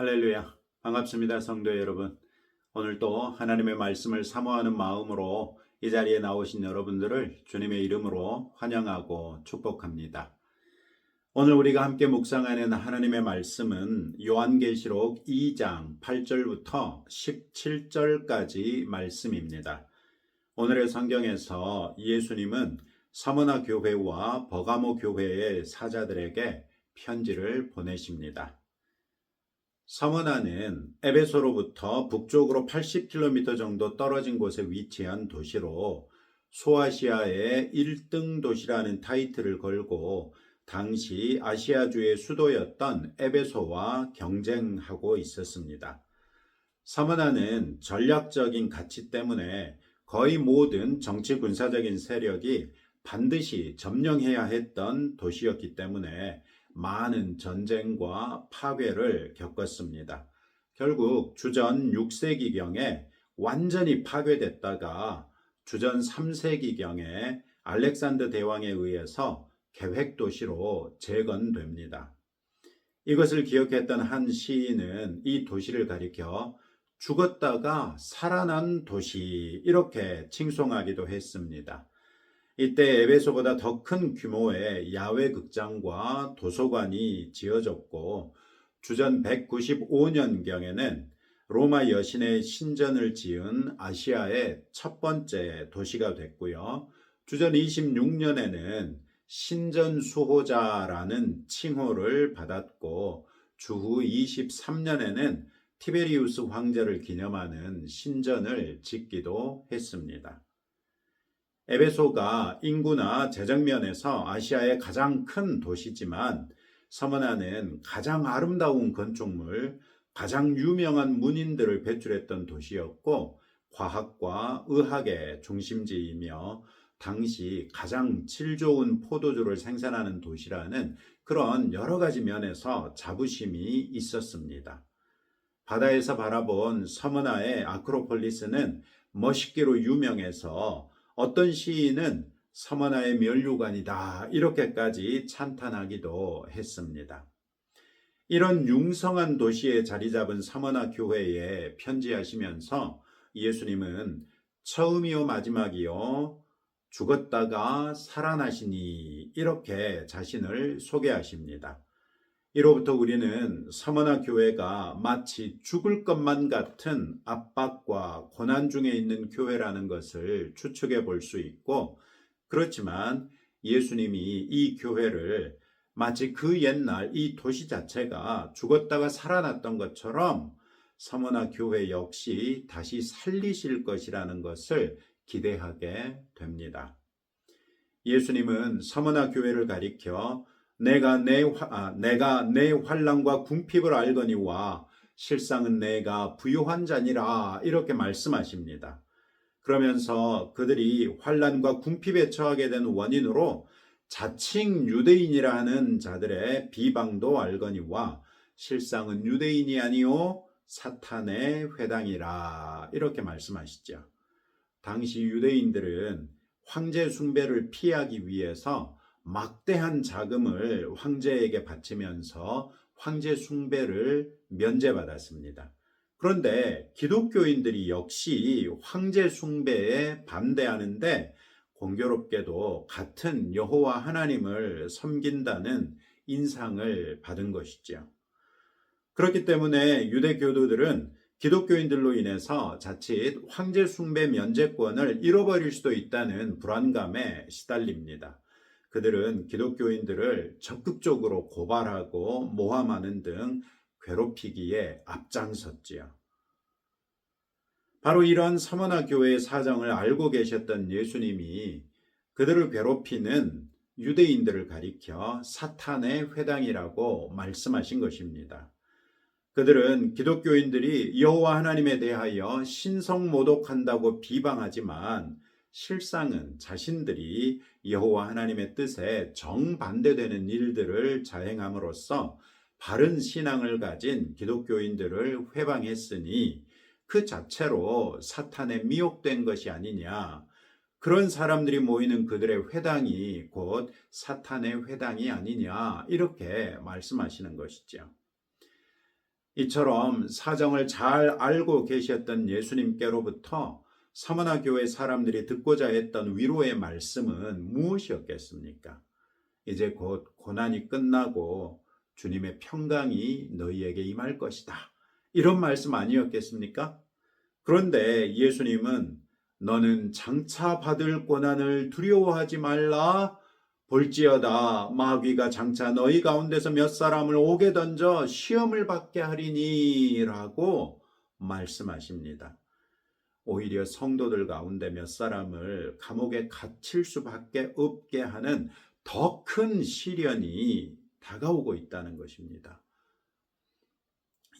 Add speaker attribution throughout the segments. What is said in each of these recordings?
Speaker 1: 할렐루야. 반갑습니다. 성도 여러분. 오늘도 하나님의 말씀을 사모하는 마음으로 이 자리에 나오신 여러분들을 주님의 이름으로 환영하고 축복합니다. 오늘 우리가 함께 묵상하는 하나님의 말씀은 요한계시록 2장 8절부터 17절까지 말씀입니다. 오늘의 성경에서 예수님은 서머나 교회와 버가모 교회의 사자들에게 편지를 보내십니다. 서머나는 에베소로부터 북쪽으로 80km 정도 떨어진 곳에 위치한 도시로 소아시아의 1등 도시라는 타이틀을 걸고 당시 아시아주의 수도였던 에베소와 경쟁하고 있었습니다. 서머나는 전략적인 가치 때문에 거의 모든 정치 군사적인 세력이 반드시 점령해야 했던 도시였기 때문에 많은 전쟁과 파괴를 겪었습니다. 결국 주전 6세기경에 완전히 파괴됐다가 주전 3세기경에 알렉산더 대왕에 의해서 계획 도시로 재건됩니다. 이것을 기억했던 한 시인은 이 도시를 가리켜 죽었다가 살아난 도시 이렇게 칭송하기도 했습니다. 이때 에베소보다 더 큰 규모의 야외 극장과 도서관이 지어졌고 주전 195년경에는 로마 여신의 신전을 지은 아시아의 첫 번째 도시가 됐고요. 주전 26년에는 신전 수호자라는 칭호를 받았고 주후 23년에는 티베리우스 황제를 기념하는 신전을 짓기도 했습니다. 에베소가 인구나 재정 면에서 아시아의 가장 큰 도시지만 서머나는 가장 아름다운 건축물, 가장 유명한 문인들을 배출했던 도시였고 과학과 의학의 중심지이며 당시 가장 질 좋은 포도주를 생산하는 도시라는 그런 여러 가지 면에서 자부심이 있었습니다. 바다에서 바라본 서머나의 아크로폴리스는 멋있기로 유명해서 어떤 시인은 서머나의 면류관이다 이렇게까지 찬탄하기도 했습니다. 이런 융성한 도시에 자리 잡은 서머나 교회에 편지하시면서 예수님은 처음이요 마지막이요 죽었다가 살아나시니 이렇게 자신을 소개하십니다. 이로부터 우리는 서머나 교회가 마치 죽을 것만 같은 압박과 고난 중에 있는 교회라는 것을 추측해 볼 수 있고, 그렇지만 예수님이 이 교회를 마치 그 옛날 이 도시 자체가 죽었다가 살아났던 것처럼 서머나 교회 역시 다시 살리실 것이라는 것을 기대하게 됩니다. 예수님은 서머나 교회를 가리켜 내가 내, 아, 내가 내 환란과 궁핍을 알거니와 실상은 내가 부유한 자니라 이렇게 말씀하십니다. 그러면서 그들이 환란과 궁핍에 처하게 된 원인으로 자칭 유대인이라 하는 자들의 비방도 알거니와 실상은 유대인이 아니요 사탄의 회당이라 이렇게 말씀하시죠. 당시 유대인들은 황제 숭배를 피하기 위해서 막대한 자금을 황제에게 바치면서 황제 숭배를 면제받았습니다. 그런데 기독교인들이 역시 황제 숭배에 반대하는데 공교롭게도 같은 여호와 하나님을 섬긴다는 인상을 받은 것이죠. 그렇기 때문에 유대 교도들은 기독교인들로 인해서 자칫 황제 숭배 면제권을 잃어버릴 수도 있다는 불안감에 시달립니다. 그들은 기독교인들을 적극적으로 고발하고 모함하는 등 괴롭히기에 앞장섰지요. 바로 이런 서머나 교회의 사정을 알고 계셨던 예수님이 그들을 괴롭히는 유대인들을 가리켜 사탄의 회당이라고 말씀하신 것입니다. 그들은 기독교인들이 여호와 하나님에 대하여 신성 모독한다고 비방하지만 실상은 자신들이 여호와 하나님의 뜻에 정반대되는 일들을 자행함으로써 바른 신앙을 가진 기독교인들을 회방했으니 그 자체로 사탄에 미혹된 것이 아니냐. 그런 사람들이 모이는 그들의 회당이 곧 사탄의 회당이 아니냐. 이렇게 말씀하시는 것이죠. 이처럼 사정을 잘 알고 계셨던 예수님께로부터 서머나 교회 사람들이 듣고자 했던 위로의 말씀은 무엇이었겠습니까? 이제 곧 고난이 끝나고 주님의 평강이 너희에게 임할 것이다. 이런 말씀 아니었겠습니까? 그런데 예수님은 너는 장차 받을 고난을 두려워하지 말라. 볼지어다 마귀가 장차 너희 가운데서 몇 사람을 오게 던져 시험을 받게 하리니라고 말씀하십니다. 오히려 성도들 가운데 몇 사람을 감옥에 갇힐 수밖에 없게 하는 더 큰 시련이 다가오고 있다는 것입니다.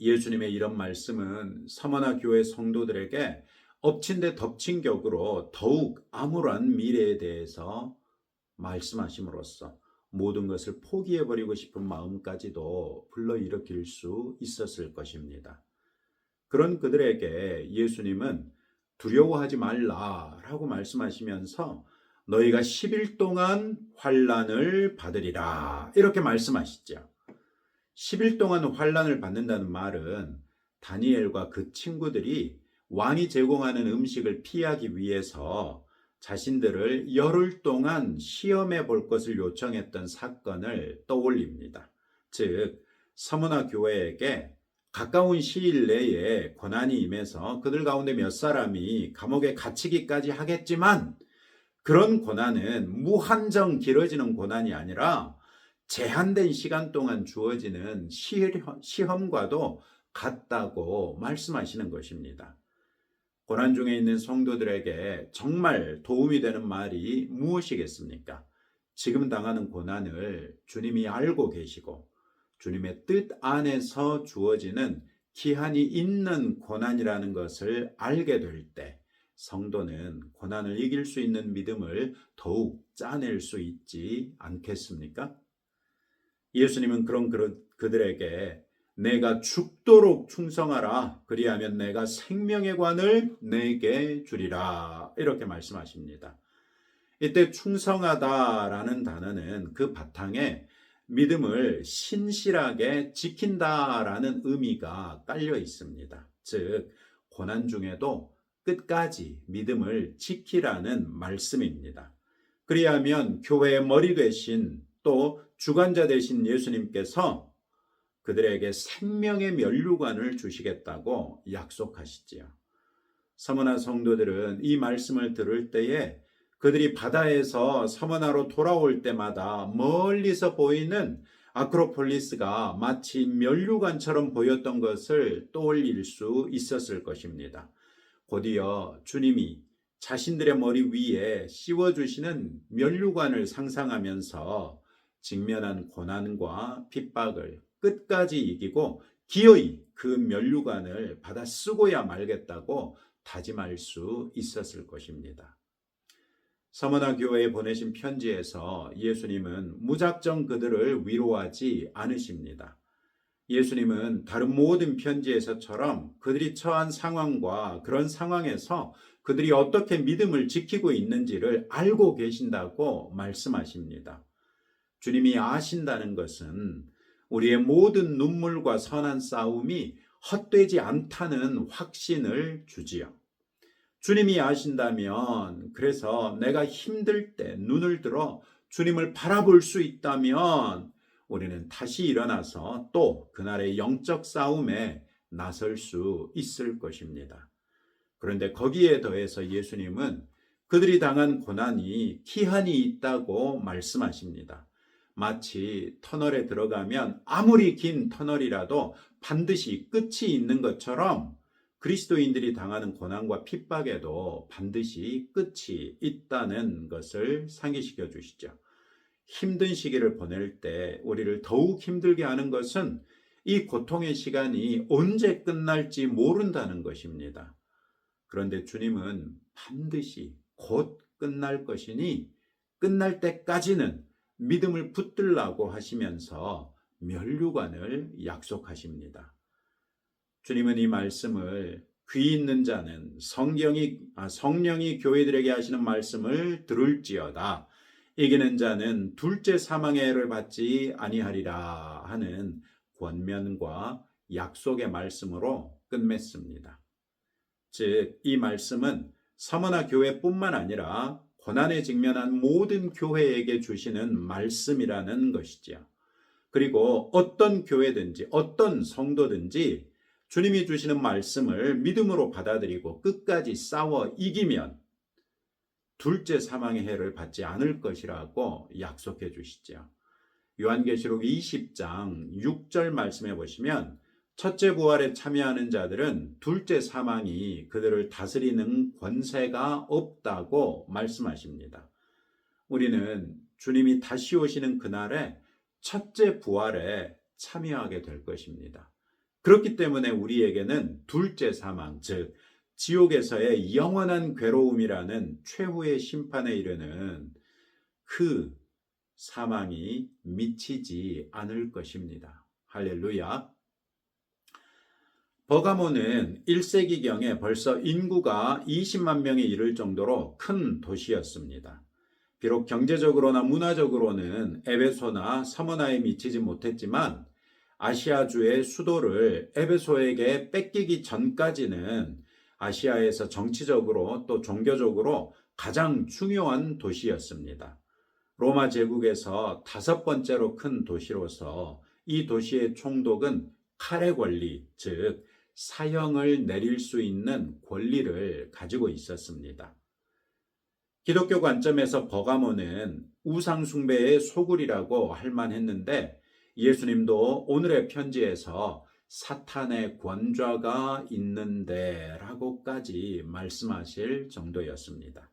Speaker 1: 예수님의 이런 말씀은 서머나 교회 성도들에게 엎친 데 덮친 격으로 더욱 암울한 미래에 대해서 말씀하심으로써 모든 것을 포기해버리고 싶은 마음까지도 불러일으킬 수 있었을 것입니다. 그런 그들에게 예수님은 두려워하지 말라라고 말씀하시면서 너희가 10일 동안 환란을 받으리라 이렇게 말씀하시죠. 10일 동안 환란을 받는다는 말은 다니엘과 그 친구들이 왕이 제공하는 음식을 피하기 위해서 자신들을 열흘 동안 시험해 볼 것을 요청했던 사건을 떠올립니다. 즉, 서문화 교회에게 가까운 시일 내에 고난이 임해서 그들 가운데 몇 사람이 감옥에 갇히기까지 하겠지만 그런 고난은 무한정 길어지는 고난이 아니라 제한된 시간 동안 주어지는 시험과도 같다고 말씀하시는 것입니다. 고난 중에 있는 성도들에게 정말 도움이 되는 말이 무엇이겠습니까? 지금 당하는 고난을 주님이 알고 계시고 주님의 뜻 안에서 주어지는 기한이 있는 고난이라는 것을 알게 될 때 성도는 고난을 이길 수 있는 믿음을 더욱 짜낼 수 있지 않겠습니까? 예수님은 그런 그들에게 내가 죽도록 충성하라. 그리하면 내가 생명의 관을 내게 주리라. 이렇게 말씀하십니다. 이때 충성하다라는 단어는 그 바탕에 믿음을 신실하게 지킨다라는 의미가 깔려 있습니다. 즉, 고난 중에도 끝까지 믿음을 지키라는 말씀입니다. 그리하면 교회의 머리 되신 또 주관자 되신 예수님께서 그들에게 생명의 면류관을 주시겠다고 약속하시지요. 서머나 성도들은 이 말씀을 들을 때에 그들이 바다에서 서머나로 돌아올 때마다 멀리서 보이는 아크로폴리스가 마치 면류관처럼 보였던 것을 떠올릴 수 있었을 것입니다. 곧이어 주님이 자신들의 머리 위에 씌워주시는 면류관을 상상하면서 직면한 고난과 핍박을 끝까지 이기고 기어이 그 면류관을 받아 쓰고야 말겠다고 다짐할 수 있었을 것입니다. 서머나 교회에 보내신 편지에서 예수님은 무작정 그들을 위로하지 않으십니다. 예수님은 다른 모든 편지에서처럼 그들이 처한 상황과 그런 상황에서 그들이 어떻게 믿음을 지키고 있는지를 알고 계신다고 말씀하십니다. 주님이 아신다는 것은 우리의 모든 눈물과 선한 싸움이 헛되지 않다는 확신을 주지요. 주님이 아신다면, 그래서 내가 힘들 때 눈을 들어 주님을 바라볼 수 있다면, 우리는 다시 일어나서 또 그날의 영적 싸움에 나설 수 있을 것입니다. 그런데 거기에 더해서 예수님은 그들이 당한 고난이 기한이 있다고 말씀하십니다. 마치 터널에 들어가면 아무리 긴 터널이라도 반드시 끝이 있는 것처럼 그리스도인들이 당하는 고난과 핍박에도 반드시 끝이 있다는 것을 상기시켜 주시죠. 힘든 시기를 보낼 때 우리를 더욱 힘들게 하는 것은 이 고통의 시간이 언제 끝날지 모른다는 것입니다. 그런데 주님은 반드시 곧 끝날 것이니 끝날 때까지는 믿음을 붙들라고 하시면서 면류관을 약속하십니다. 주님은 이 말씀을 귀 있는 자는 성경이 아, 성령이 교회들에게 하시는 말씀을 들을지어다. 이기는 자는 둘째 사망의 해를 받지 아니하리라 하는 권면과 약속의 말씀으로 끝맺습니다. 즉, 이 말씀은 서머나 교회뿐만 아니라 고난에 직면한 모든 교회에게 주시는 말씀이라는 것이지요. 그리고 어떤 교회든지 어떤 성도든지 주님이 주시는 말씀을 믿음으로 받아들이고 끝까지 싸워 이기면 둘째 사망의 해를 받지 않을 것이라고 약속해 주시죠. 요한계시록 20장 6절 말씀해 보시면 첫째 부활에 참여하는 자들은 둘째 사망이 그들을 다스리는 권세가 없다고 말씀하십니다. 우리는 주님이 다시 오시는 그날에 첫째 부활에 참여하게 될 것입니다. 그렇기 때문에 우리에게는 둘째 사망, 즉, 지옥에서의 영원한 괴로움이라는 최후의 심판에 이르는 그 사망이 미치지 않을 것입니다. 할렐루야. 버가모는 1세기경에 벌써 인구가 20만 명에 이를 정도로 큰 도시였습니다. 비록 경제적으로나 문화적으로는 에베소나 서머나에 미치지 못했지만 아시아주의 수도를 에베소에게 뺏기기 전까지는 아시아에서 정치적으로 또 종교적으로 가장 중요한 도시였습니다. 로마 제국에서 다섯 번째로 큰 도시로서 이 도시의 총독은 칼의 권리, 즉 사형을 내릴 수 있는 권리를 가지고 있었습니다. 기독교 관점에서 버가모는 우상숭배의 소굴이라고 할 만했는데 예수님도 오늘의 편지에서 사탄의 권좌가 있는데 라고까지 말씀하실 정도였습니다.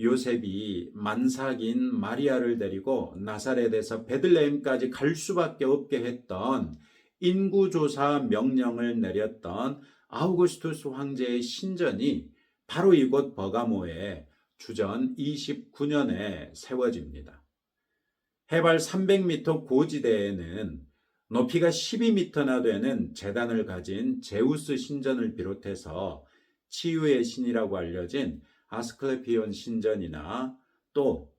Speaker 1: 요셉이 만삭인 마리아를 데리고 나사렛에서 베들레헴까지 갈 수밖에 없게 했던 인구조사 명령을 내렸던 아우구스투스 황제의 신전이 바로 이곳 버가모에 주전 29년에 세워집니다. 해발 300m 고지대에는 높이가 12m나 되는 재단을 가진 제우스 신전을 비롯해서 치유의 신이라고 알려진 아스클레피온 신전이나 또그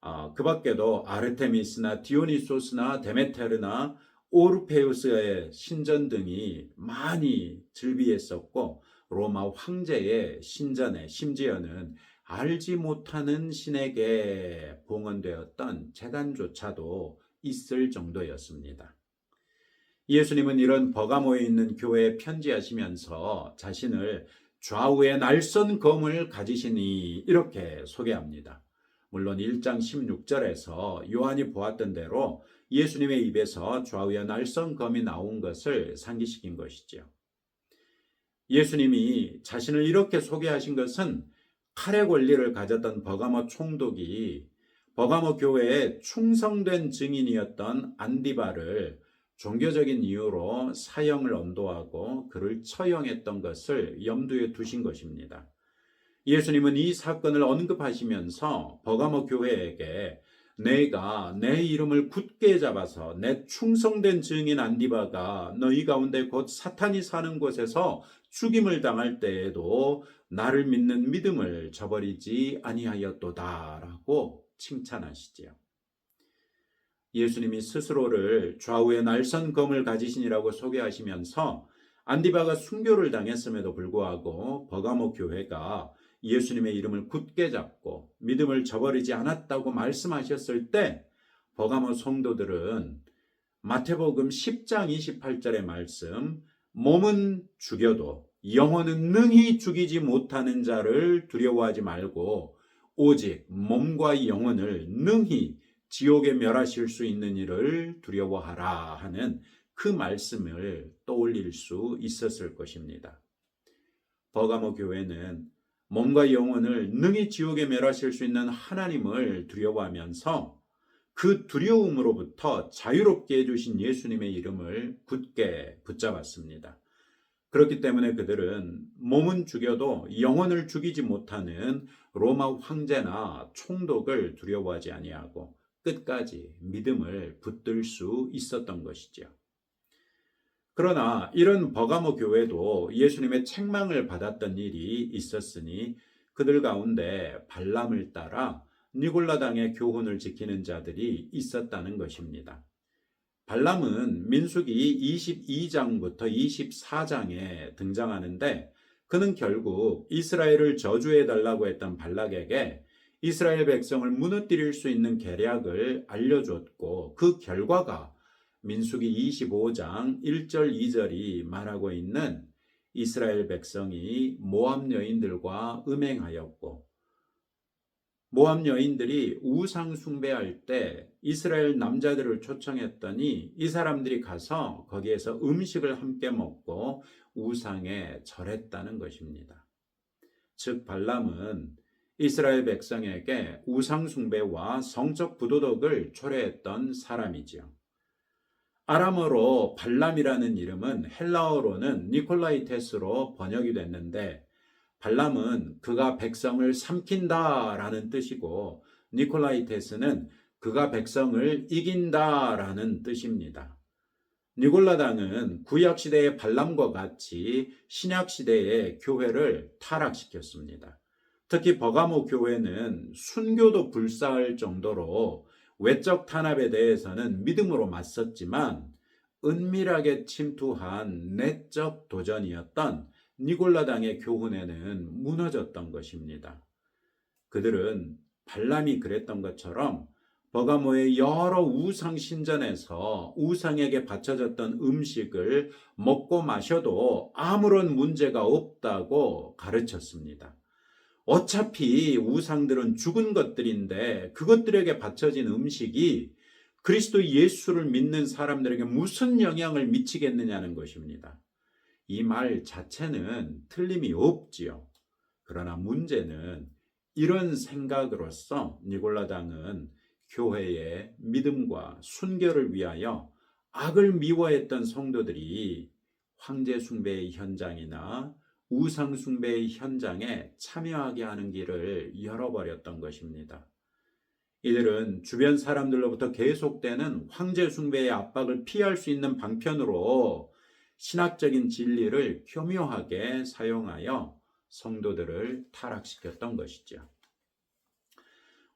Speaker 1: 어, 밖에도 아르테미스나 디오니소스나 데메테르나 오르페우스의 신전 등이 많이 즐비했었고 로마 황제의 신전에 심지어는 알지 못하는 신에게 봉헌되었던 재단조차도 있을 정도였습니다. 예수님은 이런 버가모에 있는 교회에 편지하시면서 자신을 좌우에 날선 검을 가지시니 이렇게 소개합니다. 물론 1장 16절에서 요한이 보았던 대로 예수님의 입에서 좌우에 날선 검이 나온 것을 상기시킨 것이죠. 예수님이 자신을 이렇게 소개하신 것은 칼의 권리를 가졌던 버가모 총독이 버가모 교회에 충성된 증인이었던 안디바를 종교적인 이유로 사형을 언도하고 그를 처형했던 것을 염두에 두신 것입니다. 예수님은 이 사건을 언급하시면서 버가모 교회에게 내가 내 이름을 굳게 잡아서 내 충성된 증인 안디바가 너희 가운데 곧 사탄이 사는 곳에서 죽임을 당할 때에도 나를 믿는 믿음을 저버리지 아니하였도다라고 칭찬하시지요. 예수님이 스스로를 좌우에 날선 검을 가지신이라고 소개하시면서 안디바가 순교를 당했음에도 불구하고 버가모 교회가 예수님의 이름을 굳게 잡고 믿음을 저버리지 않았다고 말씀하셨을 때 버가모 성도들은 마태복음 10장 28절의 말씀 몸은 죽여도 영혼은 능히 죽이지 못하는 자를 두려워하지 말고 오직 몸과 영혼을 능히 지옥에 멸하실 수 있는 일을 두려워하라 하는 그 말씀을 떠올릴 수 있었을 것입니다. 버가모 교회는 몸과 영혼을 능히 지옥에 멸하실 수 있는 하나님을 두려워하면서 그 두려움으로부터 자유롭게 해주신 예수님의 이름을 굳게 붙잡았습니다. 그렇기 때문에 그들은 몸은 죽여도 영혼을 죽이지 못하는 로마 황제나 총독을 두려워하지 아니하고 끝까지 믿음을 붙들 수 있었던 것이죠. 그러나 이런 버가모 교회도 예수님의 책망을 받았던 일이 있었으니 그들 가운데 발람을 따라 니골라당의 교훈을 지키는 자들이 있었다는 것입니다. 발람은 민수기 22장부터 24장에 등장하는데 그는 결국 이스라엘을 저주해 달라고 했던 발락에게 이스라엘 백성을 무너뜨릴 수 있는 계략을 알려줬고 그 결과가 민수기 25장 1절 2절이 말하고 있는 이스라엘 백성이 모압 여인들과 음행하였고 모압 여인들이 우상 숭배할 때 이스라엘 남자들을 초청했더니 이 사람들이 가서 거기에서 음식을 함께 먹고 우상에 절했다는 것입니다. 즉 발람은 이스라엘 백성에게 우상 숭배와 성적 부도덕을 초래했던 사람이지요. 아람어로 발람이라는 이름은 헬라어로는 니콜라이테스로 번역이 됐는데 발람은 그가 백성을 삼킨다라는 뜻이고 니콜라이테스는 그가 백성을 이긴다라는 뜻입니다. 니골라당은 구약 시대의 발람과 같이 신약 시대의 교회를 타락시켰습니다. 특히 버가모 교회는 순교도 불사할 정도로 외적 탄압에 대해서는 믿음으로 맞섰지만 은밀하게 침투한 내적 도전이었던 니골라당의 교훈에는 무너졌던 것입니다. 그들은 발람이 그랬던 것처럼 버가모의 여러 우상 신전에서 우상에게 바쳐졌던 음식을 먹고 마셔도 아무런 문제가 없다고 가르쳤습니다. 어차피 우상들은 죽은 것들인데 그것들에게 바쳐진 음식이 그리스도 예수를 믿는 사람들에게 무슨 영향을 미치겠느냐는 것입니다. 이 말 자체는 틀림이 없지요. 그러나 문제는 이런 생각으로서 니골라당은 교회의 믿음과 순결을 위하여 악을 미워했던 성도들이 황제 숭배의 현장이나 우상 숭배의 현장에 참여하게 하는 길을 열어버렸던 것입니다. 이들은 주변 사람들로부터 계속되는 황제 숭배의 압박을 피할 수 있는 방편으로 신학적인 진리를 교묘하게 사용하여 성도들을 타락시켰던 것이죠.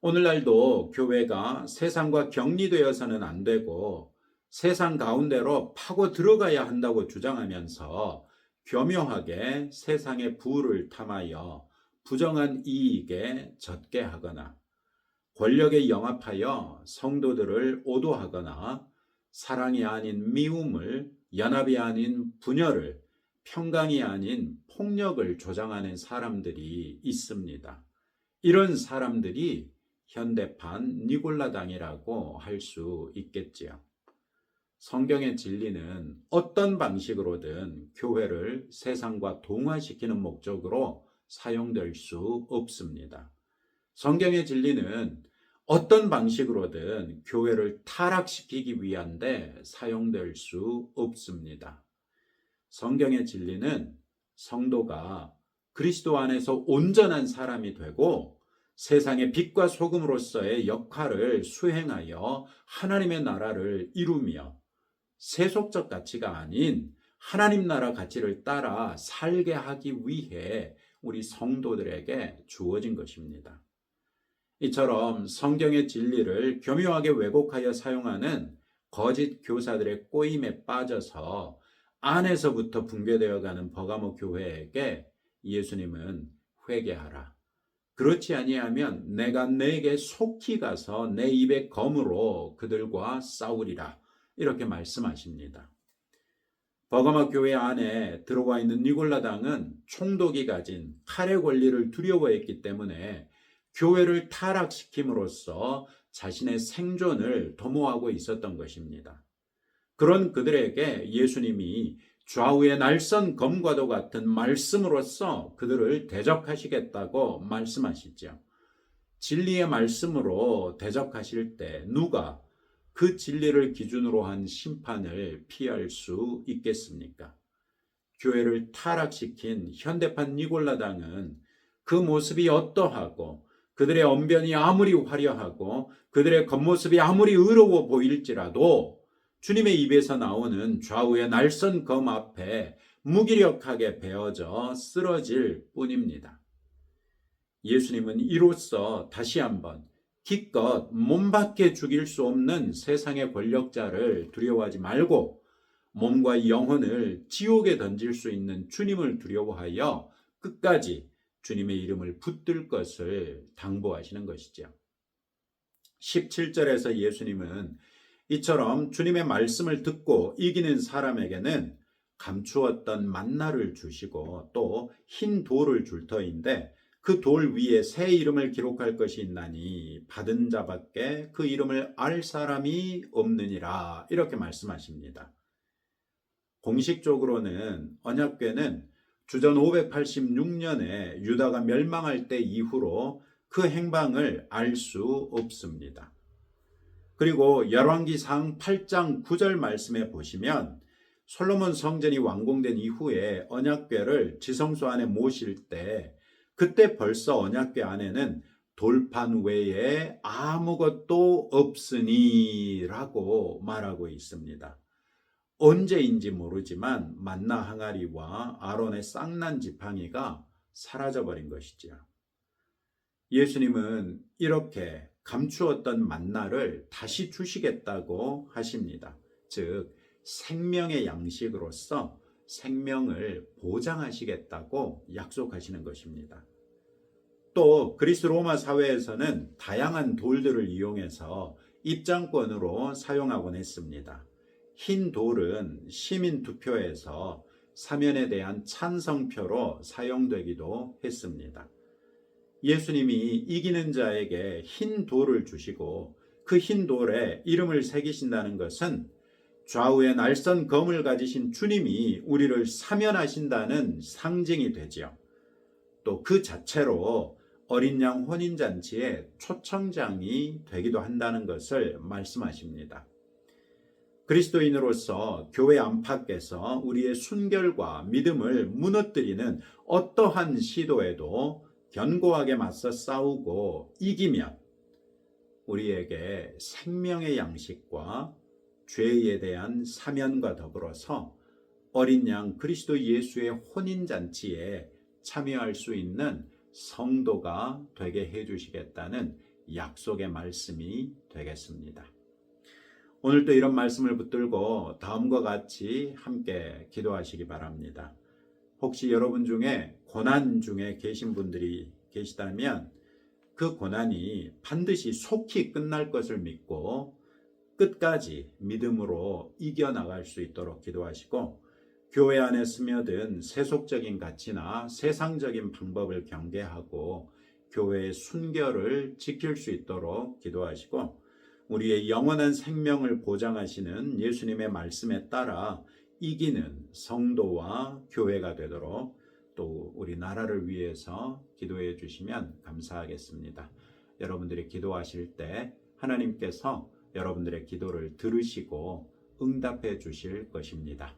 Speaker 1: 오늘날도 교회가 세상과 격리되어서는 안 되고 세상 가운데로 파고 들어가야 한다고 주장하면서 교묘하게 세상의 부를 탐하여 부정한 이익에 젖게 하거나 권력에 영합하여 성도들을 오도하거나 사랑이 아닌 미움을 연합이 아닌 분열을 평강이 아닌 폭력을 조장하는 사람들이 있습니다. 이런 사람들이 현대판 니골라당이라고 할 수 있겠지요. 성경의 진리는 어떤 방식으로든 교회를 세상과 동화시키는 목적으로 사용될 수 없습니다. 성경의 진리는 어떤 방식으로든 교회를 타락시키기 위한데 사용될 수 없습니다. 성경의 진리는 성도가 그리스도 안에서 온전한 사람이 되고 세상의 빛과 소금으로서의 역할을 수행하여 하나님의 나라를 이루며 세속적 가치가 아닌 하나님 나라 가치를 따라 살게 하기 위해 우리 성도들에게 주어진 것입니다. 이처럼 성경의 진리를 교묘하게 왜곡하여 사용하는 거짓 교사들의 꼬임에 빠져서 안에서부터 붕괴되어 가는 버가모 교회에게 예수님은 회개하라. 그렇지 아니하면 내가 내게 속히 가서 내 입의 검으로 그들과 싸우리라. 이렇게 말씀하십니다. 버가마 교회 안에 들어와 있는 니골라당은 총독이 가진 칼의 권리를 두려워했기 때문에 교회를 타락시킴으로써 자신의 생존을 도모하고 있었던 것입니다. 그런 그들에게 예수님이 좌우의 날선 검과도 같은 말씀으로써 그들을 대적하시겠다고 말씀하시죠. 진리의 말씀으로 대적하실 때 누가 그 진리를 기준으로 한 심판을 피할 수 있겠습니까? 교회를 타락시킨 현대판 니골라당은 그 모습이 어떠하고 그들의 언변이 아무리 화려하고 그들의 겉모습이 아무리 의로워 보일지라도 주님의 입에서 나오는 좌우의 날선 검 앞에 무기력하게 베어져 쓰러질 뿐입니다. 예수님은 이로써 다시 한번 기껏 몸밖에 죽일 수 없는 세상의 권력자를 두려워하지 말고 몸과 영혼을 지옥에 던질 수 있는 주님을 두려워하여 끝까지 주님의 이름을 붙들 것을 당부하시는 것이죠. 17절에서 예수님은 이처럼 주님의 말씀을 듣고 이기는 사람에게는 감추었던 만나를 주시고 또 흰 돌을 줄 터인데 그 돌 위에 새 이름을 기록할 것이 있나니 받은 자밖에 그 이름을 알 사람이 없느니라 이렇게 말씀하십니다. 공식적으로는 언약궤는 주전 586년에 유다가 멸망할 때 이후로 그 행방을 알 수 없습니다. 그리고 열왕기상 8장 9절 말씀에 보시면 솔로몬 성전이 완공된 이후에 언약궤를 지성소 안에 모실 때 그때 벌써 언약궤 안에는 돌판 외에 아무것도 없으니라고 말하고 있습니다. 언제인지 모르지만 만나 항아리와 아론의 쌍난 지팡이가 사라져 버린 것이지요. 예수님은 이렇게 감추었던 만나를 다시 주시겠다고 하십니다. 즉 생명의 양식으로서 생명을 보장하시겠다고 약속하시는 것입니다. 또 그리스 로마 사회에서는 다양한 돌들을 이용해서 입장권으로 사용하곤 했습니다. 흰 돌은 시민 투표에서 사면에 대한 찬성표로 사용되기도 했습니다. 예수님이 이기는 자에게 흰 돌을 주시고 그 흰 돌에 이름을 새기신다는 것은 좌우에 날선 검을 가지신 주님이 우리를 사면하신다는 상징이 되지요. 또 그 자체로 어린 양 혼인잔치의 초청장이 되기도 한다는 것을 말씀하십니다. 그리스도인으로서 교회 안팎에서 우리의 순결과 믿음을 무너뜨리는 어떠한 시도에도 견고하게 맞서 싸우고 이기면 우리에게 생명의 양식과 죄에 대한 사면과 더불어서 어린 양 그리스도 예수의 혼인 잔치에 참여할 수 있는 성도가 되게 해 주시겠다는 약속의 말씀이 되겠습니다. 오늘도 이런 말씀을 붙들고 다음과 같이 함께 기도하시기 바랍니다. 혹시 여러분 중에 고난 중에 계신 분들이 계시다면 그 고난이 반드시 속히 끝날 것을 믿고 끝까지 믿음으로 이겨나갈 수 있도록 기도하시고 교회 안에 스며든 세속적인 가치나 세상적인 방법을 경계하고 교회의 순결을 지킬 수 있도록 기도하시고 우리의 영원한 생명을 보장하시는 예수님의 말씀에 따라 이기는 성도와 교회가 되도록 또 우리 나라를 위해서 기도해 주시면 감사하겠습니다. 여러분들이 기도하실 때 하나님께서 여러분들의 기도를 들으시고 응답해 주실 것입니다.